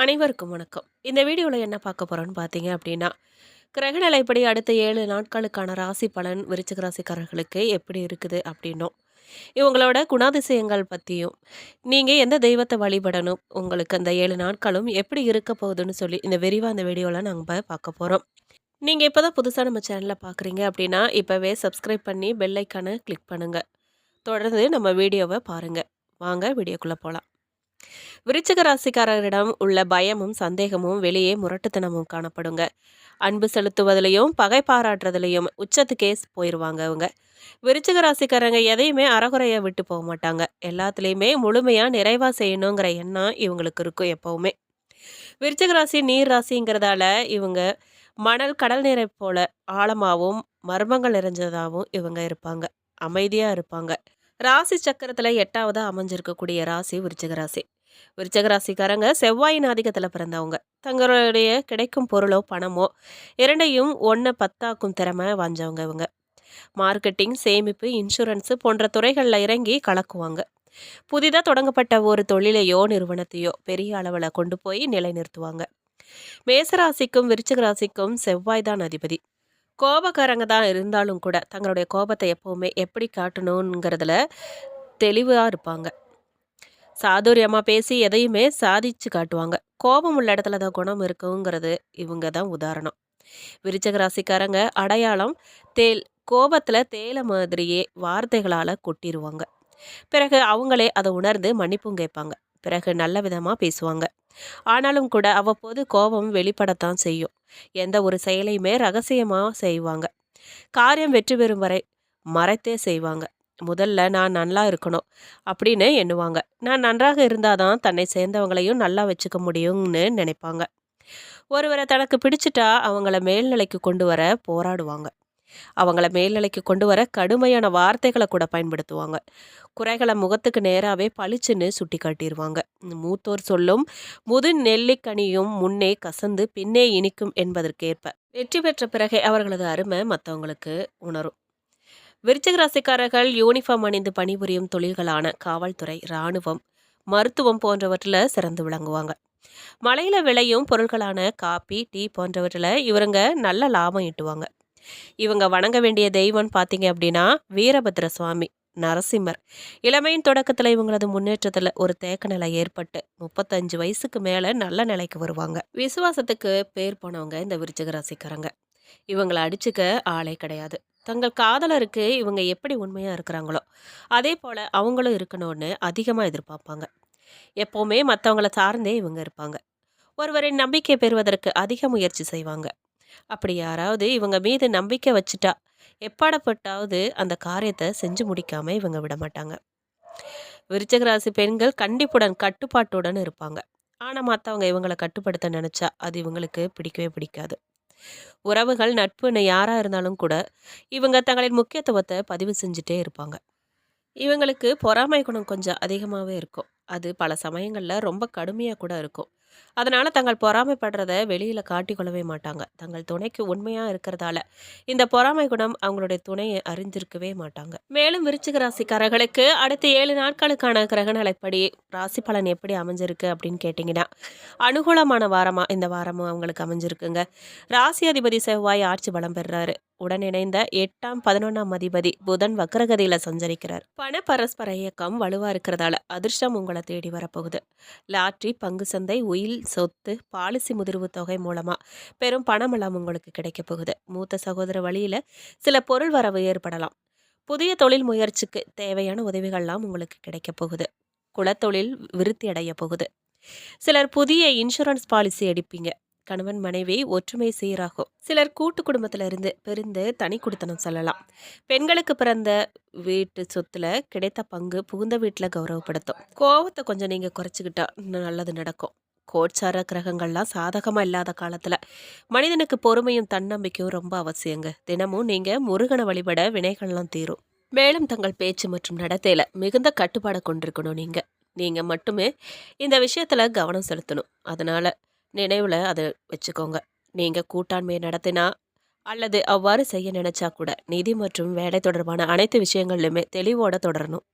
அனைவருக்கும் வணக்கம். இந்த வீடியோவில் என்ன பார்க்க போகிறோன்னு பார்த்தீங்க அப்படின்னா கிரகநிலைப்படி அடுத்த ஏழு நாட்களுக்கான ராசி பலன் விருச்சிக ராசிக்காரர்களுக்கு எப்படி இருக்குது அப்படின்னும் இவங்களோட குணாதிசயங்கள் பற்றியும் நீங்கள் எந்த தெய்வத்தை வழிபடணும் உங்களுக்கு அந்த ஏழு நாட்களும் எப்படி இருக்க போகுதுன்னு சொல்லி இந்த விரிவாக அந்த வீடியோவில் நாங்கள் பார்க்க போகிறோம் நீங்கள் இப்போ தான் புதுசாக நம்ம சேனலில் பார்க்குறீங்க அப்படின்னா இப்போவே சப்ஸ்கிரைப் பண்ணி பெல்லைக்கான கிளிக் பண்ணுங்கள் தொடர்ந்து நம்ம வீடியோவை பாருங்கள் வாங்க வீடியோக்குள்ளே போகலாம் விருச்சிக ராசிக்காரரிடம் உள்ள பயமும் சந்தேகமும் வெளியே முரட்டுத்தனமும் காணப்படுங்க. அன்பு செலுத்துவதிலையும் பகை பாராட்டுறதுலையும் உச்சத்துக்கே போயிடுவாங்க அவங்க விருச்சிக ராசிக்காரங்க எதையுமே அறகுறைய விட்டு போக மாட்டாங்க. எல்லாத்துலேயுமே முழுமையாக நிறைவாக செய்யணுங்கிற எண்ணம் இவங்களுக்கு இருக்கும் எப்போவுமே. விருச்சிக ராசி நீர் ராசிங்கிறதால இவங்க மணல் கடல் நீரை போல ஆழமாகவும் மர்மங்கள் நிறைஞ்சதாகவும் இவங்க இருப்பாங்க. அமைதியாக இருப்பாங்க. ராசி சக்கரத்தில் எட்டாவதாக அமைஞ்சிருக்கக்கூடிய ராசி விருச்சிக ராசி. விருச்சகராசிக்காரங்க செவ்வாயின் ஆதிக்கத்தில் பிறந்தவங்க. தங்களுடைய கிடைக்கும் பொருளோ பணமோ இரண்டையும் ஒன்று பத்தாக்கும் திறமை வாஞ்சவங்க இவங்க. மார்க்கெட்டிங் சேமிப்பு இன்சூரன்ஸு போன்ற துறைகளில் இறங்கி கலக்குவாங்க. புதிதாக தொடங்கப்பட்ட ஒரு தொழிலையோ நிறுவனத்தையோ பெரிய அளவில் கொண்டு போய் நிலைநிறுத்துவாங்க. மேசராசிக்கும் விருச்சகராசிக்கும் செவ்வாய் தான் அதிபதி. கோபக்காரங்க தான் இருந்தாலும் கூட தங்களுடைய கோபத்தை எப்போவுமே எப்படி காட்டணுங்கிறதுல தெளிவாக இருப்பாங்க. சாதுரியமாக பேசி எதையுமே சாதிச்சு காட்டுவாங்க. கோபம் உள்ள இடத்துல தான் குணம் இருக்குங்கிறது இவங்க தான் உதாரணம். விருச்சக ராசிக்காரங்க அடையாளம் தேல் கோபத்தில் தேலை மாதிரியே வார்த்தைகளால் கொட்டிடுவாங்க பிறகு அவங்களே அதை உணர்ந்து மன்னிப்பும் கேட்பாங்க. பிறகு நல்ல விதமாக பேசுவாங்க. ஆனாலும் கூட அவ்வப்போது கோபம் வெளிப்படத்தான் செய்யும். எந்த ஒரு செயலையுமே ரகசியமாக செய்வாங்க. காரியம் வெற்றி பெறும் வரை மறைத்தே செய்வாங்க. முதல்ல நான் நல்லா இருக்கணும் அப்படின்னு எண்ணுவாங்க. நான் நன்றாக இருந்தால் தான் தன்னை சேர்ந்தவங்களையும் நல்லா வச்சுக்க முடியும்னு நினைப்பாங்க. ஒருவரை தனக்கு பிடிச்சிட்டா அவங்கள மேல்நிலைக்கு கொண்டு வர போராடுவாங்க. அவங்கள மேல்நிலைக்கு கொண்டு வர கடுமையான வார்த்தைகளை கூட பயன்படுத்துவாங்க. குறைகளை முகத்துக்கு நேராகவே பளிச்சுன்னு சுட்டி காட்டிடுவாங்க மூத்தோர் சொல்லும் முது நெல்லிக்கனியும் முன்னே கசந்து பின்னே இனிக்கும் என்பதற்கேற்ப வெற்றி பெற்ற பிறகே அவர்களது அருமை மற்றவங்களுக்கு உணரும். விருச்சிக ராசிக்காரர்கள் யூனிஃபார்ம் அணிந்து பணிபுரியும் தொழில்களான காவல்துறை இராணுவம் மருத்துவம் போன்றவற்றில் சிறந்து விளங்குவாங்க. மலையில் விளையும் பொருட்களான காப்பி டீ போன்றவற்றில் இவருங்க நல்ல லாபம் ஈட்டுவாங்க. இவங்க வணங்க வேண்டிய தெய்வம்னு பார்த்தீங்க அப்படின்னா வீரபத்ர சுவாமி நரசிம்மர். இளமையின் தொடக்கத்தில் இவங்களது முன்னேற்றத்தில் ஒரு தேக்க நிலை ஏற்பட்டு முப்பத்தஞ்சு வயசுக்கு மேலே நல்ல நிலைக்கு வருவாங்க. விசுவாசத்துக்கு பேர் போனவங்க இந்த விருச்சிக ராசிக்காரங்க. இவங்களை அடிச்சுக்க ஆளே கிடையாது. தங்கள் காதலருக்கு இவங்க எப்படி உண்மையாக இருக்கிறாங்களோ அதே போல் அவங்களும் இருக்கணும்னு அதிகமாக எதிர்பார்ப்பாங்க. எப்போவுமே மற்றவங்கள சார்ந்தே இவங்க இருப்பாங்க. ஒருவரின் நம்பிக்கை பெறுவதற்கு அதிக முயற்சி செய்வாங்க. அப்படி யாராவது இவங்க மீது நம்பிக்கை வச்சுட்டா எப்பாடப்பட்டாவது அந்த காரியத்தை செஞ்சு முடிக்காமல் இவங்க விட மாட்டாங்க. விருச்சகராசி பெண்கள் கண்டிப்புடன் கட்டுப்பாட்டுடன் இருப்பாங்க. ஆனால் மற்றவங்க இவங்களை கட்டுப்படுத்த நினச்சா அது இவங்களுக்கு பிடிக்கவே பிடிக்காது. உறவுகள் நட்புன்னு யாராக இருந்தாலும் கூட இவங்க தங்களின் முக்கியத்துவத்தை பதிவு செஞ்சுட்டே இருப்பாங்க. இவங்களுக்கு பொறாமை குணம் கொஞ்சம் அதிகமாகவே இருக்கும். அது பல சமயங்களில் ரொம்ப கடுமையாக கூட இருக்கும். அதனால் தங்கள் பொறாமைப்படுறத வெளியில் காட்டிக்கொள்ளவே மாட்டாங்க. தங்கள் துணைக்கு உண்மையாக இருக்கிறதால இந்த பொறாமை குணம் அவங்களுடைய துணையை அறிஞ்சிருக்கவே மாட்டாங்க. மேலும் விருச்சிக ராசிக்காரர்களுக்கு அடுத்த ஏழு நாட்களுக்கான கிரகநிலைப்படி ராசி பலன் எப்படி அமைஞ்சிருக்கு அப்படின்னு கேட்டிங்கன்னா அனுகூலமான வாரமாக இந்த வாரமும் அவங்களுக்கு அமைஞ்சிருக்குங்க. ராசி அதிபதி செவ்வாய் ஆட்சி பலம் பெறுறாரு. உடன் இணைந்த எட்டாம் பதினொன்றாம் அதிபதி புதன் வக்கரகதியில் சஞ்சரிக்கிறார். பண பரஸ்பர இயக்கம் வலுவாக இருக்கிறதால அதிர்ஷ்டம் உங்களை தேடி வரப்போகுது. லாட்ரி பங்கு சந்தை உயிர் தொழில் சொத்து பாலிசி முதிர்வு தொகை மூலமாக பெரும் பணமெல்லாம் உங்களுக்கு கிடைக்க போகுது. மூத்த சகோதர வழியில் சில பொருள் வரவு ஏற்படலாம். புதிய தொழில் முயற்சிக்கு தேவையான உதவிகள்லாம் உங்களுக்கு கிடைக்க போகுது. குலத்தொழில் விருத்தி அடைய போகுது. சிலர் புதிய இன்சூரன்ஸ் பாலிசி எடுப்பீங்க. கணவன் மனைவி ஒற்றுமை சீராகும். சிலர் கூட்டு குடும்பத்தில் இருந்து பிரிந்து தனி குடித்தனம் சொல்லலாம். பெண்களுக்கு பிறந்த வீட்டு சொத்துல கிடைத்த பங்கு புகுந்த வீட்டில் கௌரவப்படுத்தும். கோவத்தை கொஞ்சம் நீங்க குறைச்சிக்கிட்டா நல்லது நடக்கும். கோட்சார கிரகங்கள்லாம் சாதகமாக இல்லாத காலத்தில். மனிதனுக்கு பொறுமையும் தன்னம்பிக்கையும் ரொம்ப அவசியங்க. தினமும் நீங்கள் முருகனை வழிபட வினைகள்லாம் தீரும். மேலும் தங்கள் பேச்சு மற்றும் நடத்தையில் மிகுந்த கட்டுப்பாடை கொண்டிருக்கணும் நீங்கள் நீங்கள் மட்டுமே இந்த விஷயத்தில் கவனம் செலுத்தணும். அதனால் நினைவில் அதை வச்சுக்கோங்க. நீங்கள் கூட்டாண்மையை நடத்தினா அல்லது அவ்வாறு செய்ய நினச்சா கூட நிதி மற்றும் வேலை தொடர்பான அனைத்து விஷயங்கள்லையுமே தெளிவோட தொடரணும்.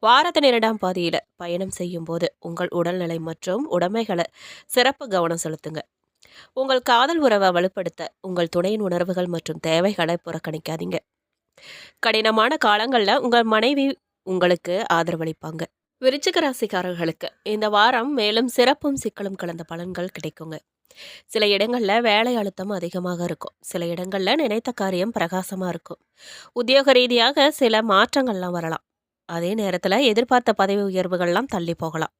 வாரத்தின் இரண்டாம் பாதியில் பயணம் செய்யும்போது உங்கள் உடல்நிலை மற்றும் உடமைகளை சிறப்பு கவனம் செலுத்துங்க. உங்கள் காதல் உறவை வலுப்படுத்த உங்கள் துணையின் உணர்வுகள் மற்றும் தேவைகளை புறக்கணிக்காதீங்க. கடினமான காலங்களில் உங்கள் மனைவி உங்களுக்கு ஆதரவளிப்பாங்க. விருச்சிக ராசிக்காரர்களுக்கு இந்த வாரம் மேலும் சிறப்பும் சிக்கலும் கலந்த பலன்கள் கிடைக்குங்க. சில இடங்களில் வேலை அழுத்தம் அதிகமாக இருக்கும். சில இடங்களில் நினைத்த காரியம் பிரகாசமாக இருக்கும். உத்தியோக ரீதியாக சில மாற்றங்கள்லாம் வரலாம். அதே நேரத்தில் எதிர்பார்த்த பதவி உயர்வுகள்லாம் தள்ளி போகலாம்.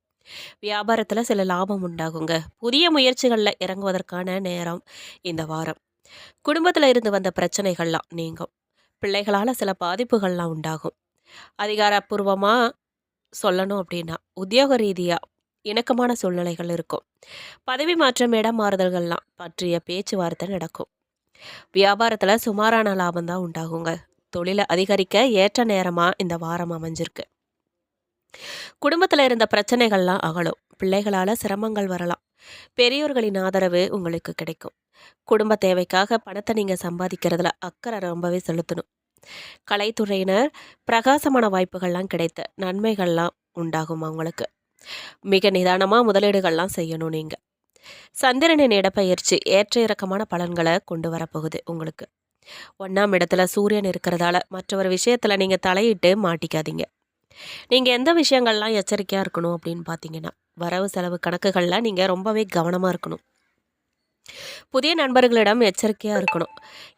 வியாபாரத்தில் சில லாபம் உண்டாகுங்க. புதிய முயற்சிகளில் இறங்குவதற்கான நேரம் இந்த வாரம். குடும்பத்தில் இருந்து வந்த பிரச்சனைகள்லாம் நீங்கும். பிள்ளைகளால் சில பாதிப்புகள்லாம் உண்டாகும். அதிகாரப்பூர்வமாக சொல்லணும் அப்படின்னா உத்தியோக ரீதியாக இணக்கமான சூழ்நிலைகள் இருக்கும். பதவி மாற்றம் இடம் மாறுதல்கள்லாம் பற்றிய பேச்சுவார்த்தை நடக்கும். வியாபாரத்தில் சுமாரான லாபம் தான் உண்டாகுங்க. தொழிலை அதிகரிக்க ஏற்ற நேரமாக இந்த வாரம் அமைஞ்சிருக்கு. குடும்பத்தில் இருந்த பிரச்சனைகள்லாம் அகலும். பிள்ளைகளால் சிரமங்கள் வரலாம். பெரியோர்களின் ஆதரவு உங்களுக்கு கிடைக்கும். குடும்ப தேவைக்காக பணத்தை நீங்கள் சம்பாதிக்கிறதுல அக்கறை ரொம்பவே செலுத்தணும். கலைத்துறையினர் பிரகாசமான வாய்ப்புகள்லாம் கிடைத்த நன்மைகள்லாம் உண்டாகும் அவங்களுக்கு. மிக நிதானமாக முதலீடுகள்லாம் செய்யணும் நீங்கள் சந்திரனின் இடப்பெயர்ச்சி ஏற்ற இறக்கமான பலன்களை கொண்டு வரப்போகுது உங்களுக்கு. ஒன்றாம் இடத்துல சூரியன் இருக்கிறதால மற்றொரு விஷயத்தில் நீங்கள் தலையிட்டு மாட்டிக்காதீங்க. நீங்கள் எந்த விஷயங்கள்லாம் எச்சரிக்கையாக இருக்கணும் அப்படின்னு பார்த்தீங்கன்னா வரவு செலவு கணக்குகளில் நீங்கள் ரொம்பவே கவனமாக இருக்கணும். புதிய நண்பர்களிடம் எச்சரிக்கையாக இருக்கணும்.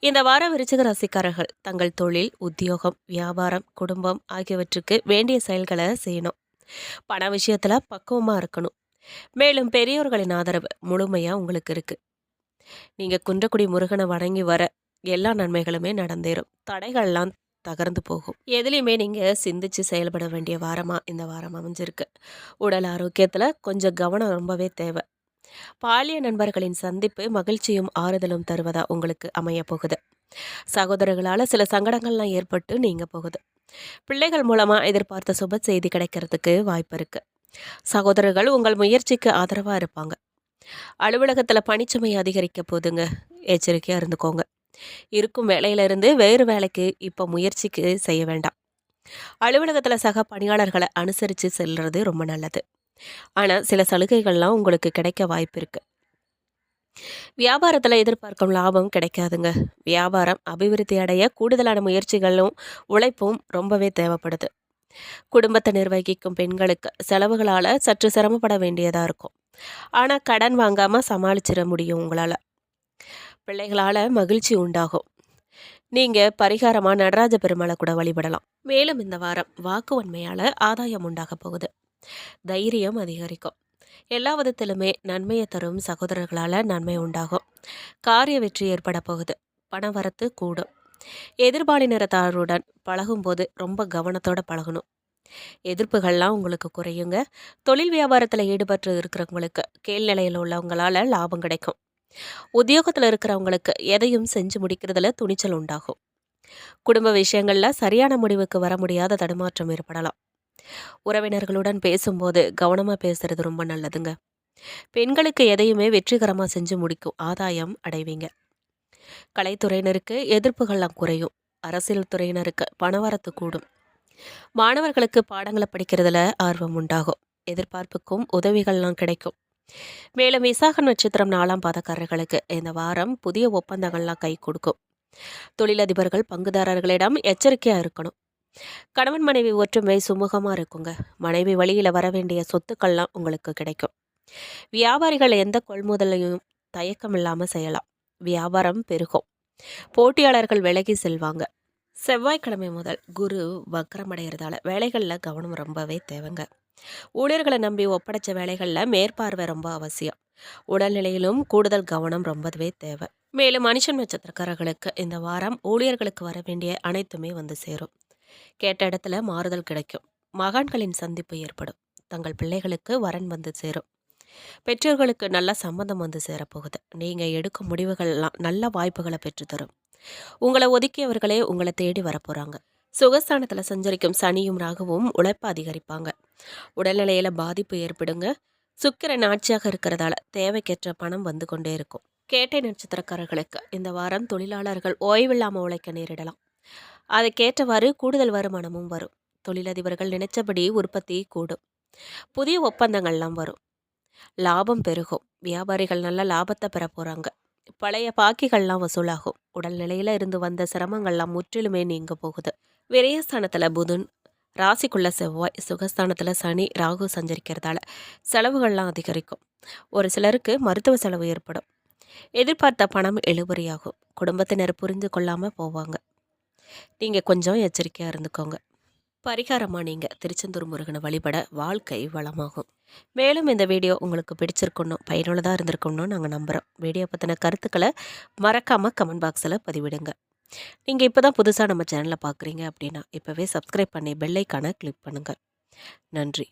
இந்த வார விருச்சிக ராசிக்காரர்கள் தங்கள் தொழில் உத்தியோகம் வியாபாரம் குடும்பம் ஆகியவற்றுக்கு வேண்டிய செயல்களை செய்யணும். பண விஷயத்தில் பக்குவமாக இருக்கணும். மேலும் பெரியோர்களின் ஆதரவு முழுமையாக உங்களுக்கு இருக்குது நீங்கள் குன்றக்குடி முருகனை வணங்கி வர எல்லா நன்மைகளுமே நடந்தேறும். தடைகள்லாம் தகர்ந்து போகும். எதுலேயுமே நீங்கள் சிந்திச்சு செயல்பட வேண்டிய வாரமாக இந்த வாரம் அமைஞ்சிருக்கு. உடல் ஆரோக்கியத்தில் கொஞ்சம் கவனம் ரொம்பவே தேவை. பாலிய நண்பர்களின் சந்திப்பு மகிழ்ச்சியும் ஆறுதலும் தருவதா உங்களுக்கு அமைய போகுது. சகோதரர்களால் சில சங்கடங்கள்லாம் ஏற்பட்டு நீங்கள் போகுது. பிள்ளைகள் மூலமாக எதிர்பார்த்த சுப செய்தி கிடைக்கிறதுக்கு வாய்ப்பு இருக்கு. சகோதரர்கள் உங்கள் முயற்சிக்கு ஆதரவாக இருப்பாங்க. அலுவலகத்தில் பணிச்சுமை அதிகரிக்க போதுங்க. எச்சரிக்கையாக இருந்துக்கோங்க. இருக்கும் வேலையிலிருந்து வேறு வேலைக்கு இப்போ முயற்சிக்கு செய்ய வேண்டாம். அலுவலகத்தில் சக பணியாளர்களை அனுசரித்து செல்வது ரொம்ப நல்லது. ஆனால் சில சலுகைகள்லாம் உங்களுக்கு கிடைக்க வாய்ப்பு இருக்குது வியாபாரத்தில் எதிர்பார்க்கும் லாபம் கிடைக்காதுங்க. வியாபாரம் அபிவிருத்தி அடைய கூடுதலான முயற்சிகளும் உழைப்பும் ரொம்பவே தேவைப்படுது. குடும்பத்தை நிர்வகிக்கும் பெண்களுக்கு செலவுகளால் சற்று சிரமப்பட வேண்டியதாக இருக்கும். ஆனால் கடன் வாங்காமல் சமாளிச்சிட முடியும் உங்களால். பிள்ளைகளால் மகிழ்ச்சி உண்டாகும். நீங்கள் பரிகாரமாக நடராஜ பெருமாளை கூட வழிபடலாம். மேலும் இந்த வாரம் வாக்கு உண்மையால் ஆதாயம் உண்டாக போகுது. தைரியம் அதிகரிக்கும். எல்லா விதத்திலுமே நன்மையை தரும் சகோதரர்களால் நன்மை உண்டாகும். காரிய வெற்றி ஏற்பட போகுது. பண வரத்து கூடும். எதிர்பாலினரத்தாருடன் பழகும்போது ரொம்ப கவனத்தோட பழகணும். எதிர்ப்புகள்லாம் உங்களுக்கு குறையுங்க. தொழில் வியாபாரத்தில் ஈடுபட்டு இருக்கிறவங்களுக்கு கீழ்நிலையில் உள்ளவங்களால் லாபம் கிடைக்கும். உத்தியோகத்தில் இருக்கிறவங்களுக்கு எதையும் செஞ்சு முடிக்கிறதுல துணிச்சல் உண்டாகும். குடும்ப விஷயங்களில் சரியான முடிவுக்கு வர முடியாத தடுமாற்றம் ஏற்படலாம். உறவினர்களுடன் பேசும்போது கவனமாக பேசுறது ரொம்ப நல்லதுங்க. பெண்களுக்கு எதையுமே வெற்றிகரமாக செஞ்சு முடிக்கும் ஆதாயம் அடைவீங்க. கலைத்துறையினருக்கு எதிர்ப்புகள்லாம் குறையும். அரசியல் துறையினருக்கு பணவரத்து கூடும். மாணவர்களுக்கு பாடங்களை படிக்கிறதுல ஆர்வம் உண்டாகும். எதிர்பார்ப்புக்கும் உதவிகள்லாம் கிடைக்கும். மேலும் விசாக நட்சத்திரம் நாலாம் பாதக்காரர்களுக்கு இந்த வாரம் புதிய ஒப்பந்தங்கள்லாம் கை கொடுக்கும். தொழிலதிபர்கள் பங்குதாரர்களிடம் எச்சரிக்கையாக இருக்கணும். கணவன் மனைவி ஒற்றுமை சுமூகமாக இருக்குங்க. மனைவி வழியில் வர வேண்டிய சொத்துக்கள்லாம் உங்களுக்கு கிடைக்கும். வியாபாரிகள் எந்த கொள்முதலையும் தயக்கம் இல்லாமல் செய்யலாம். வியாபாரம் பெருகும். போட்டியாளர்கள் விலகி செல்வாங்க. செவ்வாய்க்கிழமை முதல் குரு வக்கரமடைகிறதால வேலைகளில் கவனம் ரொம்பவே தேவைங்க. ஊழியர்களை நம்பி ஒப்படைச்ச வேலைகளில் மேற்பார்வை ரொம்ப அவசியம். உடல்நிலையிலும் கூடுதல் கவனம் ரொம்பவே தேவை. மேலும் மனுஷன் நட்சத்திரக்காரர்களுக்கு இந்த வாரம் ஊழியர்களுக்கு வர வேண்டிய அனைத்துமே வந்து சேரும். கேட்ட இடத்துல மாறுதல் கிடைக்கும். மகான்களின் சந்திப்பு ஏற்படும். தங்கள் பிள்ளைகளுக்கு வரன் வந்து சேரும். பெற்றோர்களுக்கு நல்ல சம்பந்தம் வந்து சேரப்போகுது. நீங்கள் எடுக்கும் முடிவுகள்லாம் நல்ல வாய்ப்புகளை பெற்றுத்தரும். உங்களை ஒதுக்கியவர்களே உங்களை தேடி வரப்போகிறாங்க சுகஸ்தானத்தில் சஞ்சரிக்கும் சனியும் ராகுவும் உழைப்பு அதிகரிப்பாங்க. உடல்நிலையில் பாதிப்பு ஏற்படுங்க. சுக்கிரன் ஆட்சியாக இருக்கிறதால தேவைக்கேற்ற பணம் வந்து கொண்டே இருக்கும். கேட்டை நட்சத்திரக்காரர்களுக்கு இந்த வாரம் தொழிலாளர்கள் ஓய்வில்லாமல் உழைக்க நேரிடலாம். அதுக்கேற்றவாறு கூடுதல் வருமானமும் வரும். தொழிலதிபர்கள் நினைச்சபடி உற்பத்தி கூடும். புதிய ஒப்பந்தங்கள்லாம் வரும். லாபம் பெருகும். வியாபாரிகள் நல்ல லாபத்தை பெற போகிறாங்க பழைய பாக்கிகள்லாம் வசூலாகும். உடல்நிலையில் இருந்து வந்த சிரமங்கள்லாம் முற்றிலுமே நீங்க போகுது. விரயஸ்தானத்தில் புதன் ராசிக்குள்ள செவ்வாய் சுகஸ்தானத்தில் சனி ராகு சஞ்சரிக்கிறதால செலவுகள்லாம் அதிகரிக்கும். ஒரு சிலருக்கு மருத்துவ செலவு ஏற்படும். எதிர்பார்த்த பணம் இழுபறியாகும். குடும்பத்தினர் புரிந்து கொள்ளாமல் போவாங்க. நீங்கள் கொஞ்சம் எச்சரிக்கையாக இருந்துக்கோங்க. பரிகாரமாக நீங்கள் திருச்செந்தூர் முருகனை வழிபட வாழ்க்கை வளமாகும். மேலும் இந்த வீடியோ உங்களுக்கு பிடிச்சிருக்கணும் பயனுள்ளதாக இருந்திருக்கணும் நாங்கள் நம்புகிறோம் வீடியோ பற்றின கருத்துக்களை மறக்காமல் கமெண்ட் பாக்ஸில் பதிவிடுங்க. நீங்கள் இப்போ தான் புதுசாக நம்ம சேனலை பார்க்குறீங்க அப்படின்னா இப்போவே சப்ஸ்கிரைப் பண்ணி பெல்லைக்கான கிளிக் பண்ணுங்கள் நன்றி.